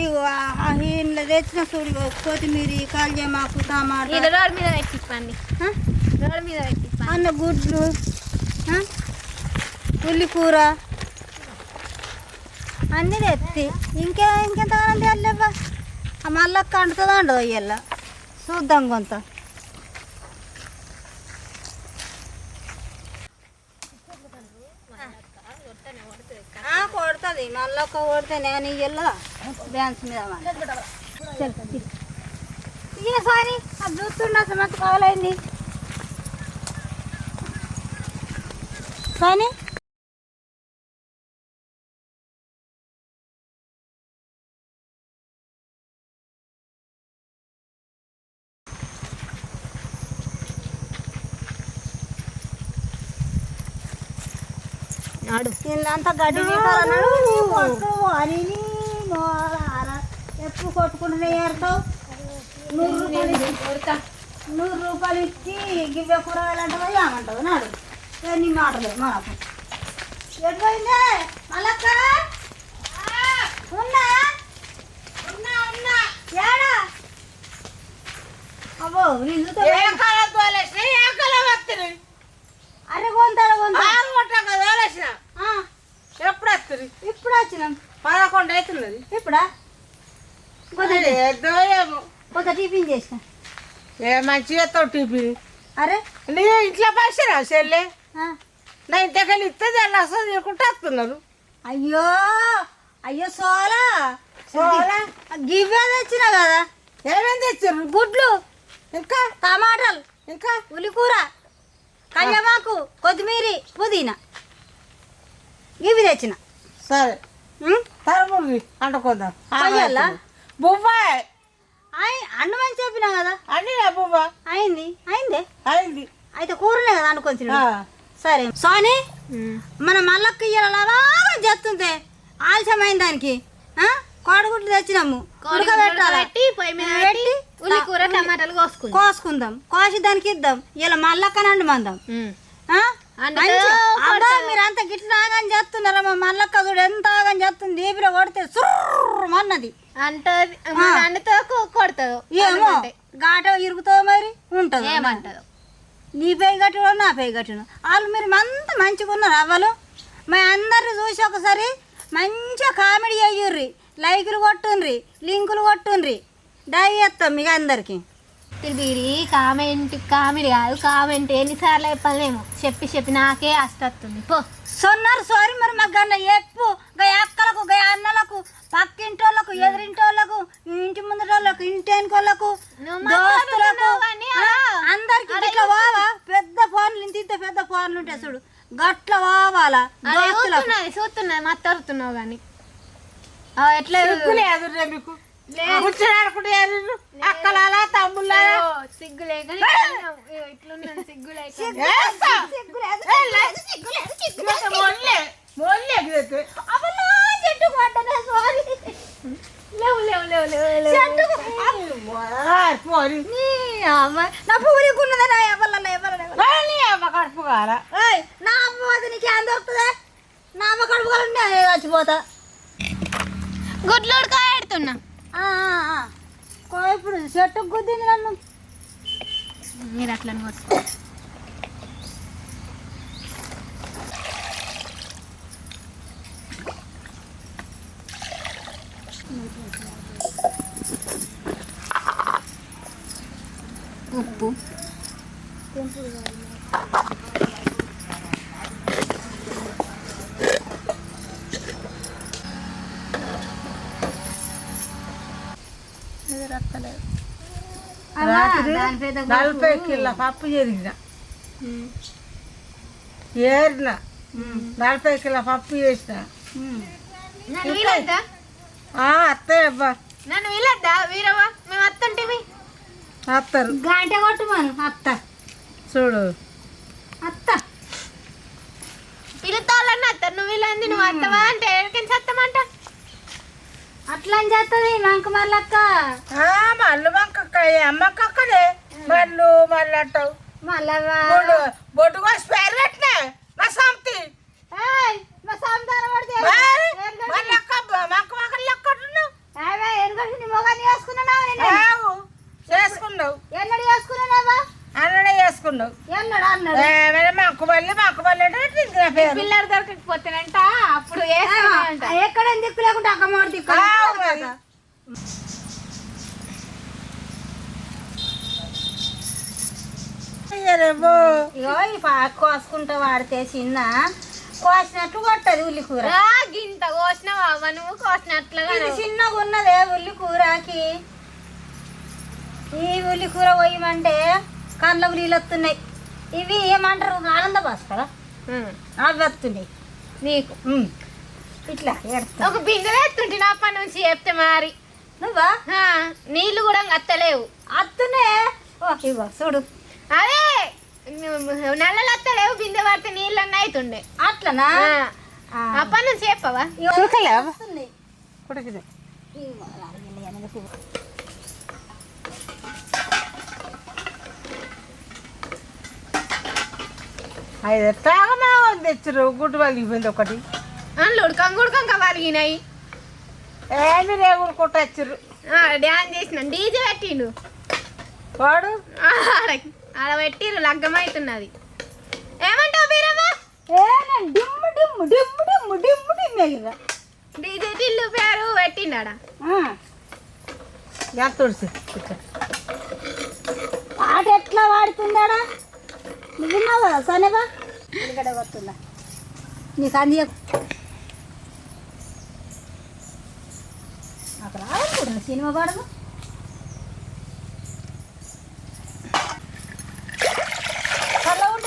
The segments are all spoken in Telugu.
ఇగో ఇంట్లో తెచ్చిన చూడు కొత్తిమీర కాల్జమాకు టమాటా. రోడ్ మీద పెట్టిప్పండి? రోడ్ మీద పెట్టిప్పండి. అన్న గుడ్లు ఆ? ఉల్లి కూర అన్నీ తెత్తి. ఇంకే ఇంకెంత తెల్లవ్వా ఆ మళ్ళక్క అంటుతుందో అండదో ఇయ్యాల? చూద్దాం కొంత. ఆ, కొడుతుంది మళ్ళొక్క కొడితే నేను ఇయ్యాల? డ్యాన్స్ మీద ఇక సారీ. అది చూస్తుండ మంచి కావాలైంది. కానీ నాడు అంత గడ్డి పీకాలన్నాడు అని ఎప్పుడు కొట్టుకుంటూనే ఏరుతావు? నూరు రూపాయలు ఇచ్చి. నూరు రూపాయలు ఇచ్చి గివ్వే కూరగాయలు అంటావా ఏమంటావు? నాడు ఏ నీ మాటలే మనకు ఎటు పోయిందే మళ్ళక్క ఉన్నా? ఉన్నా ఉన్నా. ఏడా? అబ్బో నేను చూస్తే అరే కొంతాడు కొంత ఎప్పుడు వస్తుంది ఇప్పుడు వచ్చినాం పదకొండు అవుతున్నది ఇప్పుడా ఏదో ఏమో. కొంత టిఫిన్ చేసిన. ఏ మంచిగా టీపీ అరే? నీ ఇంట్లో పసిరా చెల్లె? నా ఇంటికెళ్ళి ఇస్తే అసలు చేయకుండా వస్తున్నారు. అయ్యో! అయ్యో సోలా! సోలా? గివ్వే తెచ్చిన కదా? ఏమేం తెచ్చారు గుడ్లు? ఇంకా? టమాటాలు? ఇంకా? ఉల్లికూర? కళ్యామాకు? కొత్తిమీర? పుదీనా? ఇవి తెచ్చిన. సరే? బువ్వాయ్ అయ్ అన్నమని చెప్పినా కదా? అన్ని నా బువ్వ? అయింది. అయిందే? అయింది. అయితే కూరనే కదా అనుకొని. సరే. సోని మన మల్లక్క ఇయ్యాల చేస్తుంది. ఆలస్యమైన దానికి. ఆ? కోడిగుడ్లు తెచ్చినాము. ఉడకబెట్టాలి? పెట్టి పొయ్యి మీద పెట్టి ఉల్లి కూర టమాటాలు కోసుకుంది. కోసుకుందాం. కోసి దానికి ఇద్దాం. ఇలా మల్లక్కనండి మందం ఆ? అందుకే మంచి- అబ్బా మీరు అంత గిట్ల ఆగని చేస్తున్నారా మా మల్లక్క చూడు ఎంత ఆగని చేస్తుంది దీపిలో కొడితే సుర్రమన్నది అంటది మన అండతో కొడుతుంది ఏమో ఘాట ఇరుగుతావు మరి ఉంటుంది ఏమంటదు నీ పై కట్టుడు నా పై కట్టుడు వాళ్ళు మీరు అంత మంచిగా ఉన్నారు అవ్వలు మా అందరు చూసి ఒకసారి మంచిగా కామెడీ అయ్యుర్రి లైకులు కొట్టుండ్రి లింకులు కొట్టుండ్రి డై చేస్తాం మీకు అందరికి తిరిగి కామెంట్ కామెడీ కాదు కామెంట్ ఎన్నిసార్లు చెప్పలేము. చెప్పి చెప్పి నాకే అస్తస్తుంది పో. సొన్నారు సారీ మరి మాకు గన్న ఎప్పు గా అక్కలకు గా అన్నలకు పక్కింటోళ్ళకు ఎదురింటోళ్ళకు ఇంటి ముందటోళ్ళకు ఇంటి వెనుకోళ్ళకు దోస్తులకు అందరికి ఇట్లా పోవా పెద్ద ఫోన్లు ఇంత ఇంత పెద్ద ఫోన్లు ఉంటాయి చూడు. గట్ల పోవాలా చూస్తున్నది చూస్తున్నది మత్తరుతున్నావు కానీ ఎట్లా మీకు? అక్కలాలా తమ్ముళ్ళారా? ఓ, సిగ్గు లేక ఇట్లున్నది సిగ్గు లేక. నీ అమ్మ నా పూరికున్నదే నా ఎవరన్నా ఎవరన్నా రాని అమ్మ కడుపు కాల నా అమ్మ నీకు ఏం దొరుకుతుంది? నా అమ్మ కడుపు కూడా నేను చచ్చిపోతా. గుడ్లు ఉడకబెడుతున్నా ఆ, ఆ, ఆ. కో ఇప్పుడు చెట్టు గుద్దింది నన్ను మీరు అట్లా కొట్టుకో ఉప్పు రాత్రి దాని పెద్ద నలభై కిలో పప్పు ఎరిగిన. ఏరిన. నలభై కిలో పప్పు చేసిన. అత్తయ్య అబ్బా. నన్ను వీలద్దా? వీరవ్వ మేము అత్తంటివి అత్తరు. గంట కొట్టు మనం అత్త. చూడు. అత్త. పిలుతాళ్ళని అత్త? నువ్వు వీలంది నువ్వు అత్తవా అంటే ఎక్కడికి సత్తమంట అట్లా చేస్తుంది మంక మల్లక్క మళ్ళు మంకక్క అమ్మకక్కలే మళ్ళు మళ్ళీ అంటావు మళ్ళా బొడ్డు కోసి పేరు పెట్టినా? మా సాంతి. మా చేసుకున్నావు. చేసుకున్నావు? పల్లె దొరకకపోతేనంట అప్పుడు ఎక్కడ దిక్కు లేకుండా అక్క ఇగో ఈ పాకు కోసుకుంటా వాడితే చిన్న కోసినట్లు కొట్టదు ఉల్లి కూర. గింత కోసినావా అవ్వ? నువ్వు కోసినట్లుగా చిన్నగా ఉన్నదే ఉల్లి కూరకి. ఈ ఉల్లి కూర పోయమంటే కళ్ళకు నీళ్ళు వస్తున్నాయి ఇవి ఏమంటారు? ఆనంద ఉమ్, అవి వస్తున్నాయి నీకు. ఇట్లా ఒక బిందె ఎత్తుంటే అప్పటి నుంచి చెప్తే మరి. నువ్వా? నీళ్ళు కూడా అత్తలేవు. అత్తునే? ఇగో చూడు. అదే నల్లలు అత్తలేవు బిందె పడితే నీళ్ళు అన్న అవుతుండే అట్లనా. అప్పటి నుంచి చెప్పవా. కుడికిదే. అది ఎట్లాగమా తెచ్చారు గుడ్డు పలిగిపోయింది ఒకటి. ఉడకం ఉడకం కవాలిగినాయి ఏమి రేగులు కొట్టచ్చారు డ్యాన్స్ చేసిన డీజే పెట్టిండు. వాడు? ఆడ ఆడ పెట్టిరు లగ్గమవుతున్నది ఏమంటావు నేను డిమ్ము డిమ్ము డిమ్ము డిమ్ము డిమ్ము డిమ్ము. డీజే టిల్లు పేరు పెట్టిండాడ ఆ. ఎంత తుడిసి. పాట ఎట్లా వాడుతుందాడా నువ్వు విన్నావు? కదా వస్తుందా నీకు అందియ నాకు రావాలనుకుంటున్నా సినిమా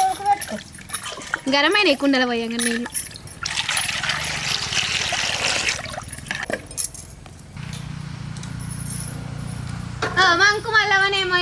ఉడకబెట్టుకో గరమైన కుండల పోయంగా నీళ్ళు. మంకు మళ్ళవనేమో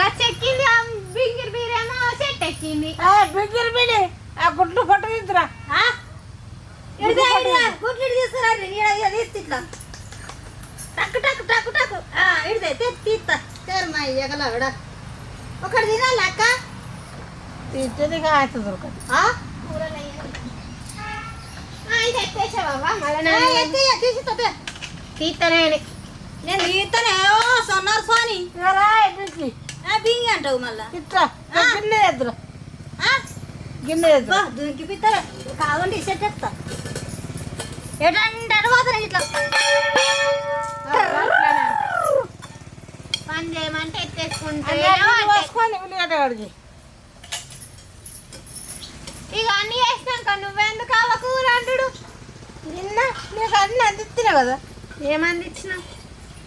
గచ్చెక్కింది ఆ బింగిరి బీరేమో చెట్టు ఎక్కింది. ఏ, బిడ్డలు బిడి ఆ గుడ్లు? ఇడిదా, ఇడిదా, గుడ్లు తీసుకురా, ఇట్లా. టక్కు టక్కు టక్కు టక్కు ఆ, ఇడిదే, తీ- తీస్తా తేరమ్మా ఎగలవిడ ఒకటి తినాలి అక్క? తింటే కాయ దొరకదు. ఆ? ఇది ఎత్తేసావా? ఏ, ఎత్తి, ఎత్తి, తీసి తోటే. తీస్తనే నేను తీస్తానే? ఓ సొన్నారు ఆ, బింగి అంటావు మళ్ళా. ఇట్లా. గిన్నె ఎద్దురా ఆ? గిన్నె ఎద్దురా బా దుంకి పిత్తలే. కావండి సెట్ ఎత్తా. ఎటంటే ఇట్లా. పని చేయమంటే ఎత్తేసుకుంటే ఉల్లిగడ్డ కడిగి ఇక అన్ని చేసినాక నువ్వెందుకు అవ్వ కూర అంటుడు? నిన్న నీకు అన్ని అందిస్తున్నావు కదా. ఏమంది ఇచ్చినావు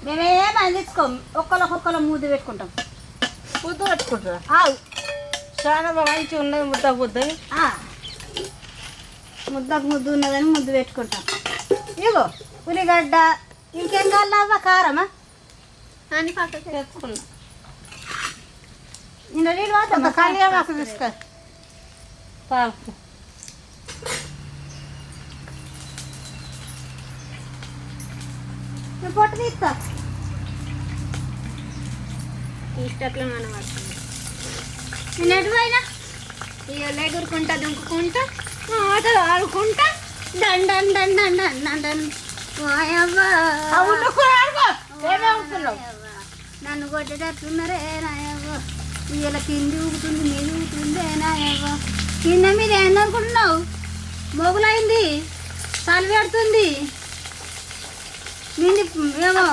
మేమేం అందించుకోం. ఒక్కరికొక్కరు మూది పెట్టుకుంటాం. ముద్ద పెట్టుకుంటారా? ఆవు. చాలా మంచిగా ఉన్నది ముద్ద ముద్ద ఆ. ముద్దకు ముద్దు ఉన్నదని ముద్దు పెట్టుకుంటాం. ఇగో ఉల్లిగడ్డ ఇంకేం కావాలవ్వ కారమా? అని పక్కకి తెచ్చుకున్నా నిన్న నీళ్ళు ఖాళీగా మాకు తీసుకో నేను పొట్టు తీస్తా ఇష్టట్లో మనం పడుతుంది నేను ఎటు పోయినా ఇక ఎగురుకుంటా దుంకుకుంటా ఆటలు ఆడుకుంటా ఉండు కూర ఆడుకో ఏమే ఉంటున్నావు ఓయవ్వా. నన్ను కొట్టేటట్టున్నారే నాయవ్వ ఇలా కింది ఊగుతుంది మీద ఊగుతుంది నాయవ్వ కింద మీద ఏందనుకుంటున్నావు మొగులైంది చలి పెడుతుంది నిండి ఏమో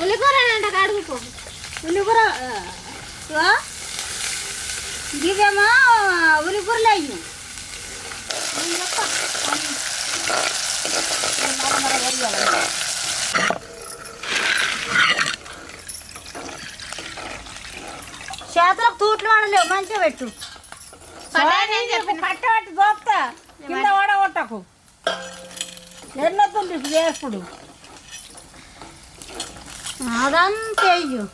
ఉల్లికూర అంట కడుగుకో ఉల్లికూర ఇవేమో ఉల్లికూరలు అయ్యి చేతులకు తూట్లు వాడలేవు మంచిగా పెట్టు. పట్టబట్టి దోపుతా. కింద ఓడగొట్టకు. ఎన్నొద్దు ఇప్పుడు చేసుడు? అదంతా వెయ్యు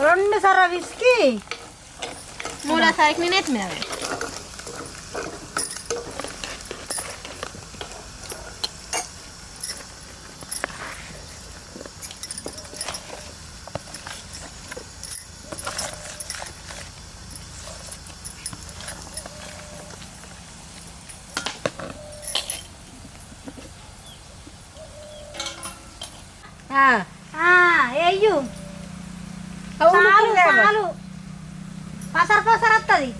రెండు సర విసికి. మూడోసారికి నేను ఎత్తి మీద ఆ, ఆ, వెయ్యు అవును చాలు కూరగాయలు. చాలు పసర పసర వస్తుంది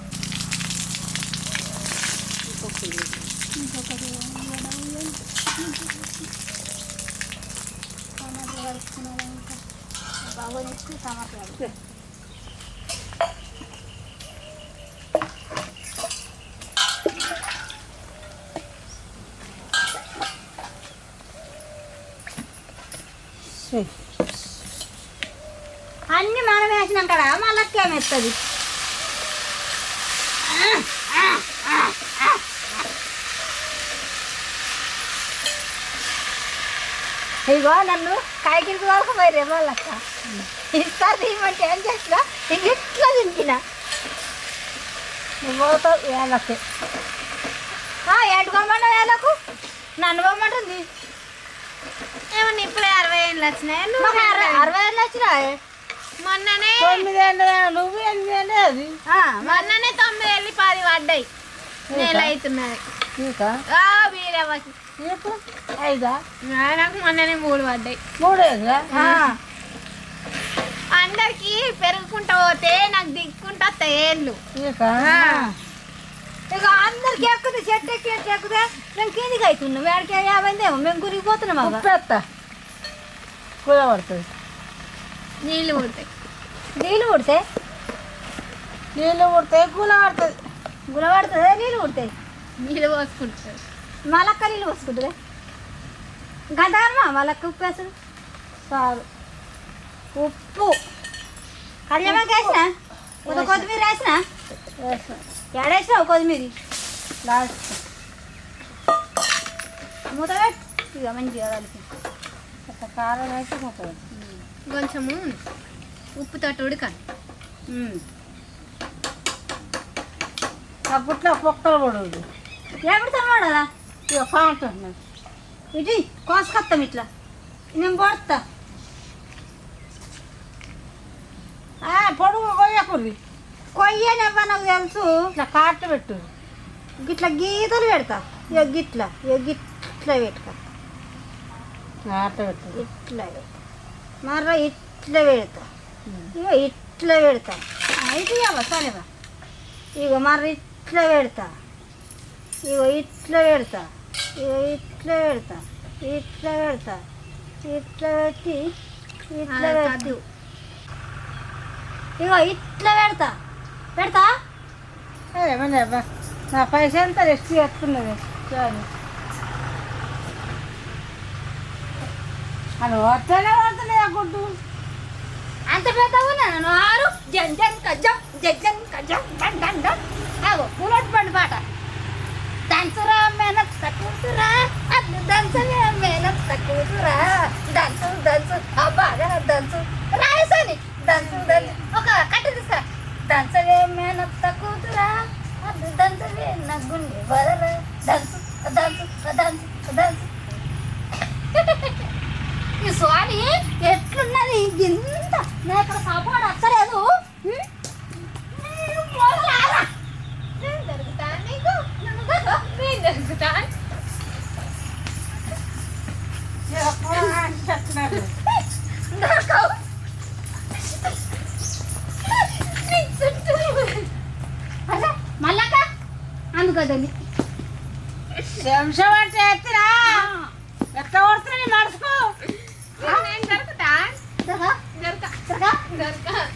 అన్ని మనం వేసినాం కదా మళ్ళీ ఏమెత్తది ఇగో నన్ను కాయకిరికి వరకు పోయి వాళ్ళక్క ఇస్తారు తీయమంటే ఏం చేసినా ఇంక ఇట్లా దింపిన నువ్వు పోతావు వేళకి ఏడుకోమంటే వేళకు నన్ను పోమంటుంది ఏమన్నా ఇప్పుడే అరవై ఏళ్ళు వచ్చినాయి. మాకు అరవై ఏళ్ళు? వచ్చినాయి. మొన్ననే తొమ్మిది ఏళ్ళు నువ్వు ఎనిమిది ఏళ్ళు అది? మొన్ననే తొమ్మిది వెళ్ళి పది పడ్డాయి. నెల అవుతున్నది ఇంకా? వీరవ్వకి. నీకు? ఐదా? నాకు మొన్ననే మూడు పడ్డాయి. మూడేగా? ఆ. అందరికి పెరుగుకుంటా పోతే నాకు దిక్కుంటా ఏళ్ళు. ఇంకా అందరికి ఎక్కుతుంది చెట్టు ఎక్కి ఎక్కుతే మేము కిందికి అవుతున్నాం వేడికి యాభైందేమో మేము గురిగిపోతున్నాం అవ్వ. ఉప్పెత్త కూర పడుతుంది. నీళ్ళు పుడతాయి. నీళ్ళు పుడితే? నీళ్ళు పుడతాయి కూల పడుతుంది. గుల పడుతుంది? నీళ్ళు పుడతాయి నీళ్ళు పోసుకుంటారు మలక్క నీళ్ళు పోసుకుంటుంది గంటమ్మా మలక్క ఉప్పు వేసుడు చాలు. ఉప్పు. కళ్యాణకి వేసిన? కొత్త కొత్తిమీర వేసిన? ఎడేసినావు కొత్తిమీర? లాస్ట్ మూత ఇక మంచిగా కలిపి. కారం వేసి పోతుంది కొంచెము ఉప్పుతోటి ఉడకాలి. ఉమ్. ఆ గుట్ల పొక్కలు పడదు ఎప్పుడు తమ్మాడా ఇక బాగుంటుంది ఇది కోసుకొస్తాం ఇట్లా నేను కొడతా పొడుగు కొయ్యకుర్రి కొయ్యనివ్వ నాకు తెలుసు ఇట్లా కాట్లు పెట్టు గిట్ల గీతలు పెడతా ఇక గిట్లా ఇక గిట్ల పెట్టుకో పెట్టు ఇట్లా పెడతా. మర్ర ఇట్లా పెడతా ఇక ఇట్లా పెడతా ఆ, ఇటు సరేవా ఇక మర్ర ఇట్లా పెడతా ఇక ఇట్లా పెడతా ఇట్లా పెడతా? ఇట్లా పెడతా? ఇట్లా పెట్టి ఇట్లా కాదు. ఇగో ఇట్లా పెడతా. పెడతా? ఏమన్నా నా పైసా ఎంత రెస్ట్ చేస్తున్నది? చాలు అది వస్తేనే పడుతుంది ఆ గుడ్డు. అంత పెద్ద ఉన్నాను ఆరు. జన్ జన్ కజం జన్ కజం డన్ డన్ డన్ ఆగో పులట్ పండు పాట. దంచురా మేనత్ తక్కుతురా అద్దు దంచలే మేనత్ తక్కుతురా దంచు దంచు బాగా దంచు రాయసని దంచు దంచు ఒక కట్ట తీసుకురా. దంచలే మేనత్ తక్కుతురా అద్దు దంచలే నా గుండె బదల దంచు దంచు దంచు దంచు ఈ స్వామి ఎట్లున్నది? ఇంత నా ఇక్కడ సపోర్ట్ అసలు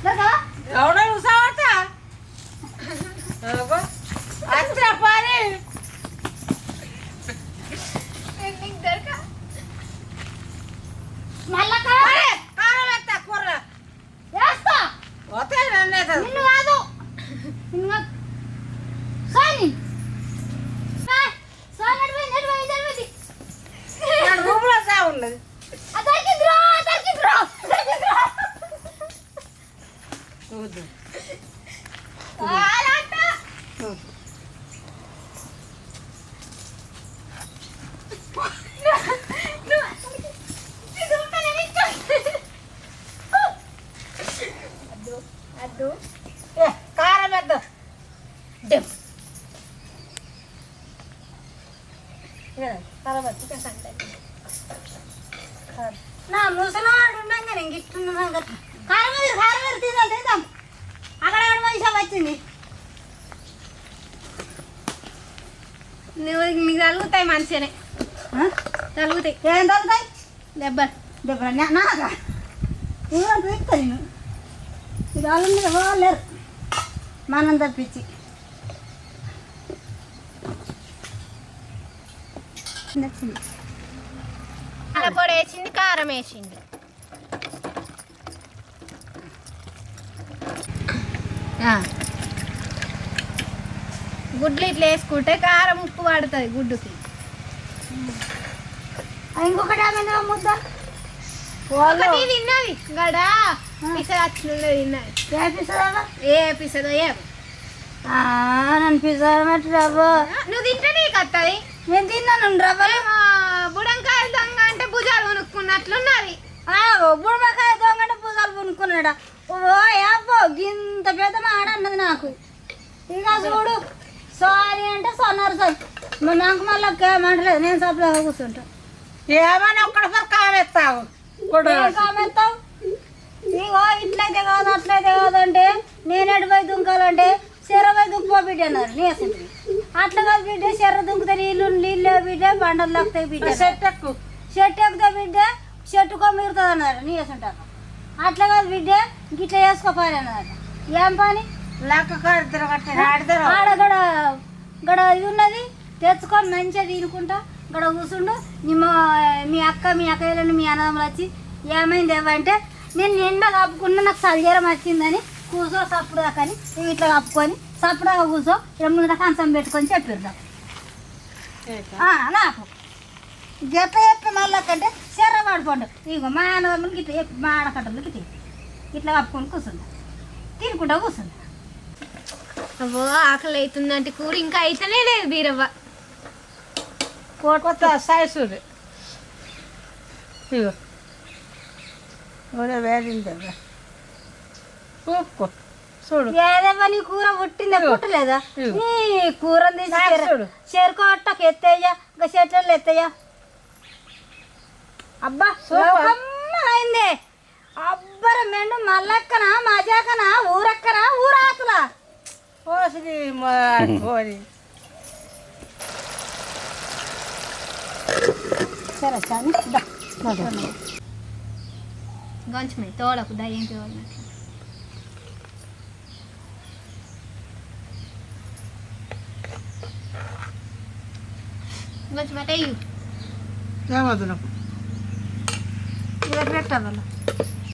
Nó có. What? ఆ? తలుగుతాయి ఏం తగ్గుతాయి దెబ్బలు దెబ్బలు నా- నాకా ఊరంతా తిప్పుతా నేను ఇది వాళ్ళ పోలేరు మనం తప్పించి పొడి వేసింది కారం వేసింది. గుడ్లు ఇట్లా వేసుకుంటే కారం ఉప్పు పడుతుంది గుడ్డుకి ఇంకొకటి ఆమె ముద్ద? ఒకటి తిన్నది. గడా పిసా వచ్చినది తిన్నది. చేపిస్తుందా ఏ పిసదో ఏమో నన్ను పిజ్జా రవ్వ నువ్వు తింటే నీకు వస్తుంది నేను తిన్నాను రవ్వలు బుడంకాయలు దొంగ అంటే భుజాలు కొనుక్కున్నట్లున్నది బుడమకాయ దొంగంటే పూజలు కొనుక్కున్నాడా ఓ యాపో గింత పెద్ద మాట అన్నది నాకు. ఇక చూడు సారీ అంటే సొన్నారు సార్. నాకు మళ్ళీ ఏమంటలేదు నేను సప్లైగా కూర్చుంటా. ఏమని ఒక్కడిసారి కామెత్తావు కామెత్తావు ఇగో ఇట్లయితే కాదు అట్లయితే కాదంటే నేను ఎడిపోయి దుంకాలంటే చెరవై దుంకుపో బిడ్డ అన్నారు. నీ అసలు. అట్లా కాదు బిడ్డ చెర్ర దుంకుతే నీళ్ళు నీళ్ళు బిడ్డ బండలు లాగుతాయి బిడ్డ. సెట్టెక్కు చెట్టు ఎక్కుతా బిడ్డ చెట్టు కొమ్మిరుతుంది అన్నారు. నీ వేసుంటారు అట్లా కాదు బిడ్డ గిట్లా వేసుకోపోయి అన్నారు. ఏం పని? లెక్క ఆడ గడ గడ ఇది ఉన్నది తెచ్చుకొని మంచిగా తినుకుంటా. గడ కూర్చుండు. మీ మా- మీ అక్క మీ అక్కయ్యలను మీ అన్నదమ్ములు వచ్చి ఏమైంది ఏమంటే నేను నిండా కప్పుకున్నా నాకు సల్జరం వచ్చిందని కూర్చో సప్పుడు దాకా అని ఇట్లా కప్పుకొని సప్పుడాగా కూర్చో ఇక్కడ ముందర కంచం పెట్టుకొని చెప్పిర్దాం నాకు. జత చెప్పి మళ్ళీ కంటే శర్ర పడిపోండు ఇగో మా అన్నదమ్ములు గిట్ల చెప్పి మా ఆడకట్టలు గిట్ల చెప్పి. ఇట్లా కప్పుకొని కూర్చుందా తినుకుంటా కూర్చుందా అవ్వో ఆకలి అవుతుందంటే కూర ఇంకా అయితేనే లేదు బీరవ్వ. కొత్త సైజు ఇగో చూడు ఏదేమో నీ కూర పుట్టిందా పుట్టలేదా. నీ కూర చూడు. ఎత్తయ్యా ఇంకా చెట్లలో ఎత్తయ్యా అబ్బా అయింది అబ్బర మెండు మల్లక్కన మజాకన ఊరక్కన ఊరాకులా పోసి సరే చాని దా. కొంచెమే తోడకు దయ్యం తోడినట్లు కొంచెం అటే ఇవన్నీ పెట్టాలి